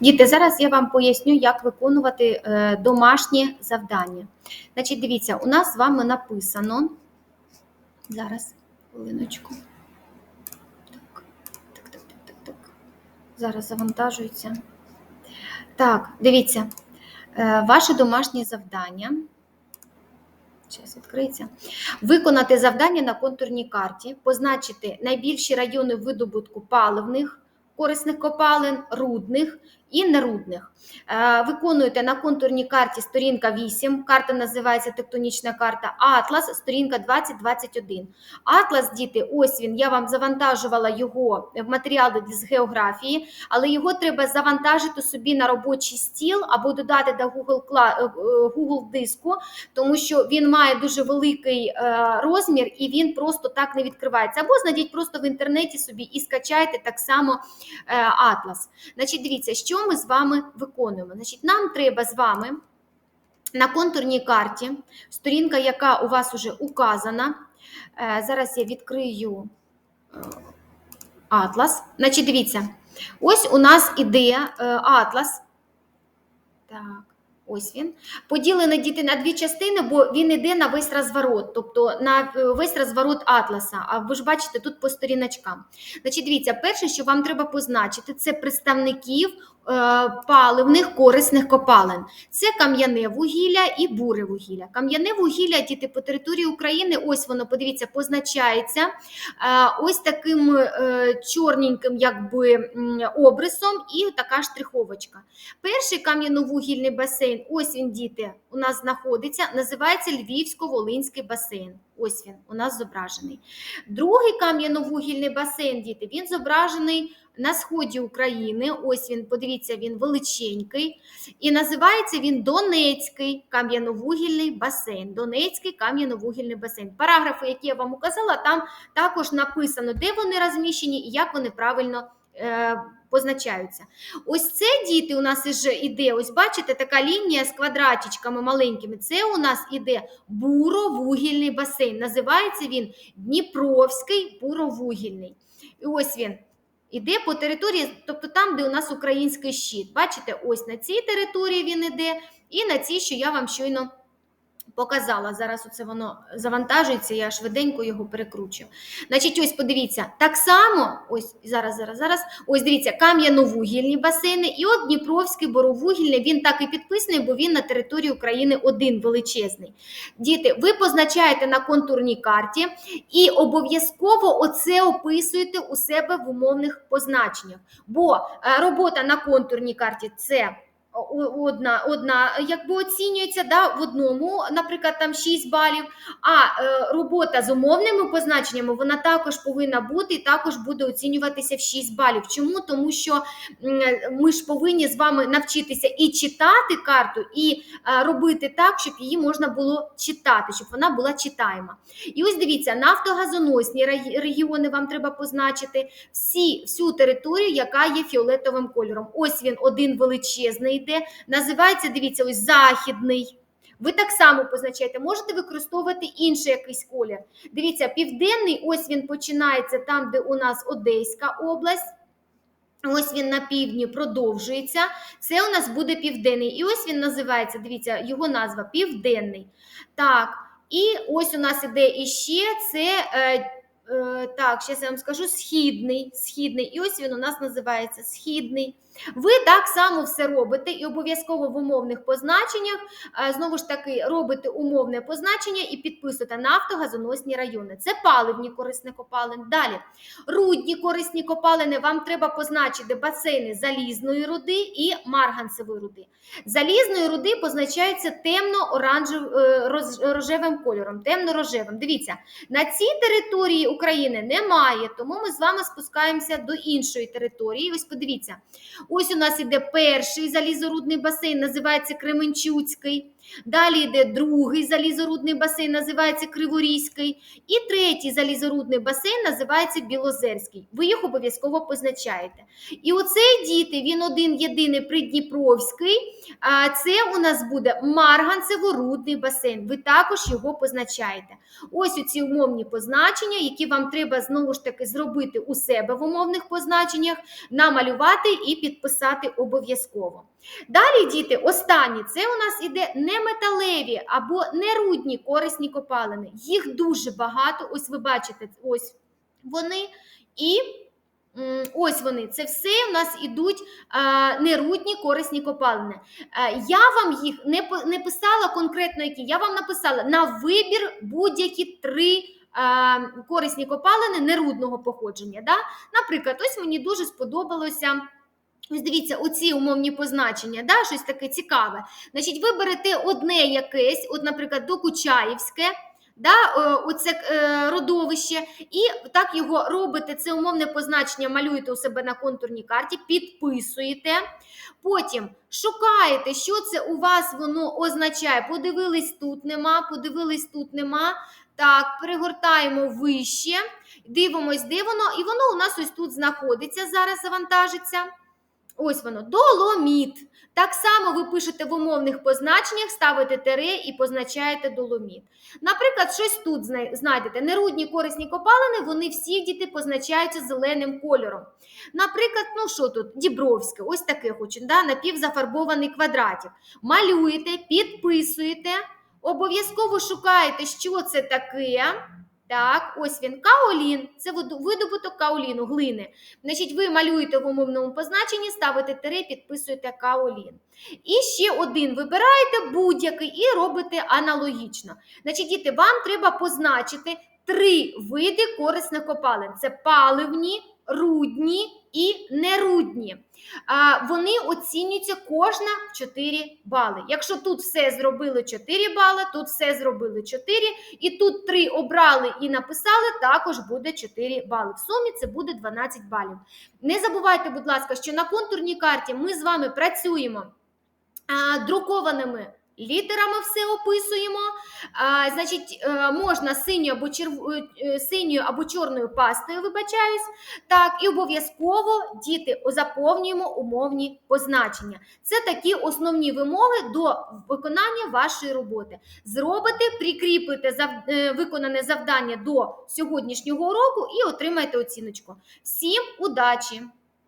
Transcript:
Діти, зараз я вам поясню, як виконувати е, домашнє завдання. Значить, дивіться, у нас з вами написано. Зараз, хвилиночку. Так, так, так, так, так, так. Зараз завантажується. Так, дивіться, е, ваше домашнє завдання. Зараз відкриється. Виконати завдання на контурній карті, позначити найбільші райони видобутку паливних, корисних копалин, рудних і нерудних. Е, Виконуєте на контурній карті сторінка 8, карта називається тектонічна карта, Атлас, сторінка 2021. Атлас, діти, ось він, я вам завантажувала його в матеріали з географії, але його треба завантажити собі на робочий стіл або додати до Google, е, Google диску, тому що він має дуже великий е, розмір і він просто так не відкривається. Або знайдіть просто в інтернеті собі і скачайте так само атлас. Значить, дивіться, що ми з вами виконуємо. Значить, нам треба з вами на контурній карті, сторінка, яка у вас вже указана. Е, зараз я відкрию е, атлас. Значить, дивіться, ось у нас іде е, атлас. Так. Ось він. Поділений діти на дві частини, бо він іде на весь розворот, тобто на е, весь розворот атласа. А ви ж бачите тут по сторіночкам. Значить, дивіться, перше, що вам треба позначити, це представників е, паливних корисних копалин. Це кам'яне вугілля і буре вугілля. Кам'яне вугілля, діти, по території України, ось воно, подивіться, позначається е, ось таким чорненьким якби, обрисом і така штриховочка. Перший кам'яно-вугільний басейн, ось він, діти, у нас знаходиться, називається Львівсько-Волинський басейн. Ось він у нас зображений. Другий кам'яно-вугільний басейн, діти, він зображений на сході України. Ось він, подивіться, він величенький. І називається він Донецький кам'яно-вугільний басейн. Донецький кам'яно-вугільний басейн. Параграфи, які я вам указала, там також написано, де вони розміщені і як вони правильно позначаються. Ось це діти у нас іже іде. Ось бачите, така лінія з квадратичками маленькими. Це у нас іде буровугільний басейн. Називається він Дніпровський буровугільний. І ось він. Іде по території, тобто там, де у нас український щит. Бачите, ось на цій території він іде, і на цій, що я вам щойно показала. Зараз оце воно завантажується, я швиденько його перекручую. Значить, ось подивіться, так само, ось зараз, зараз, зараз, ось дивіться, кам'яно-вугільні басейни, і от Дніпровський боровугільний, він так і підписаний, бо він на території України один величезний. Діти, ви позначаєте на контурній карті і обов'язково оце описуєте у себе в умовних позначеннях. Бо е, робота на контурній карті це одна, одна якби оцінюється да, в одному, наприклад, там 6 балів. А е, робота з умовними позначеннями вона також повинна бути і також буде оцінюватися в 6 балів. Чому? Тому що ми ж повинні з вами навчитися і читати карту, і е, робити так, щоб її можна було читати, щоб вона була читаєма. І ось дивіться, нафтогазоносні регіони вам треба позначити всі, всю територію, яка є фіолетовим кольором. Ось він один величезний йде. Називається, дивіться, ось західний. Ви так само позначаєте, можете використовувати інший якийсь колір. Дивіться, південний, ось він починається там, де у нас Одеська область. Ось він на півдні продовжується. Це у нас буде південний. І ось він називається, дивіться, його назва Південний. Так, і ось у нас іде іще це. Е, е, так, зараз я вам скажу східний. східний. І ось він у нас називається східний. Ви так само все робите і обов'язково в умовних позначеннях, е, знову ж таки, робите умовне позначення і підписуєте нафтогазоносні райони. Це паливні корисні копалини. Далі, рудні корисні копалини, вам треба позначити басейни залізної руди і марганцевої руди. Залізної руди позначаються темно-оранжевим рожевим кольором, темно-рожевим. Дивіться, на цій території України немає, тому ми з вами спускаємося до іншої території. Ось подивіться. Ось у нас іде перший залізорудний басейн, називається Кременчуцький. Далі йде другий залізорудний басейн, називається Криворізький. І третій залізорудний басейн називається Білозерський. Ви їх обов'язково позначаєте. І оцей діти, він один єдиний Придніпровський. А це у нас буде марганцево-рудний басейн. Ви також його позначаєте. Ось оці умовні позначення, які вам треба знову ж таки зробити у себе в умовних позначеннях, намалювати і підписати обов'язково. Далі, діти, останні це у нас іде не металеві або нерудні корисні копалини. Їх дуже багато. Ось ви бачите, ось вони. І ось вони. Це все у нас ідуть нерудні корисні копалини. А, я вам їх не, не писала конкретно які. Я вам написала на вибір будь-які три. Корисні копалини нерудного походження. Да? Наприклад, ось мені дуже сподобалося. Ось дивіться, оці умовні позначення, да, щось таке цікаве. Значить, ви берете одне якесь, от, наприклад, Докучаївське, да, е, оце е, родовище, і так його робите, це умовне позначення, малюєте у себе на контурній карті, підписуєте. Потім шукаєте, що це у вас воно означає. Подивились тут нема, подивились тут нема. Так, перегортаємо вище, дивимось, де воно, і воно у нас ось тут знаходиться, зараз завантажиться. Ось воно, доломіт. Так само ви пишете в умовних позначеннях, ставите тире і позначаєте доломіт. Наприклад, щось тут зна- знайдете. Нерудні корисні копалини, вони всі діти позначаються зеленим кольором. Наприклад, ну що тут? Дібровське, ось таке хочу, да? напівзафарбований квадратик. Малюєте, підписуєте, обов'язково шукаєте, що це таке. Так, ось він каолін. Це видобуток каоліну, глини. Значить, ви малюєте в умовному позначенні, ставите тире, підписуєте каолін. І ще один вибираєте будь-який і робите аналогічно. Значить, діти, вам треба позначити три види корисних копалин: це паливні, рудні і нерудні. Вони оцінюються кожна в 4 бали. Якщо тут все зробили 4 бали, тут все зробили 4, і тут 3 обрали і написали, також буде 4 бали. В сумі це буде 12 балів. Не забувайте, будь ласка, що на контурній карті ми з вами працюємо друкованими літерами, все описуємо. А, значить, е, можна синьою або, черв... е, синьою або чорною пастою, вибачаюсь. Так, і обов'язково діти заповнюємо умовні позначення. Це такі основні вимоги до виконання вашої роботи. Зробите, прикріпите зав... е, виконане завдання до сьогоднішнього уроку і отримаєте оціночку. Всім удачі!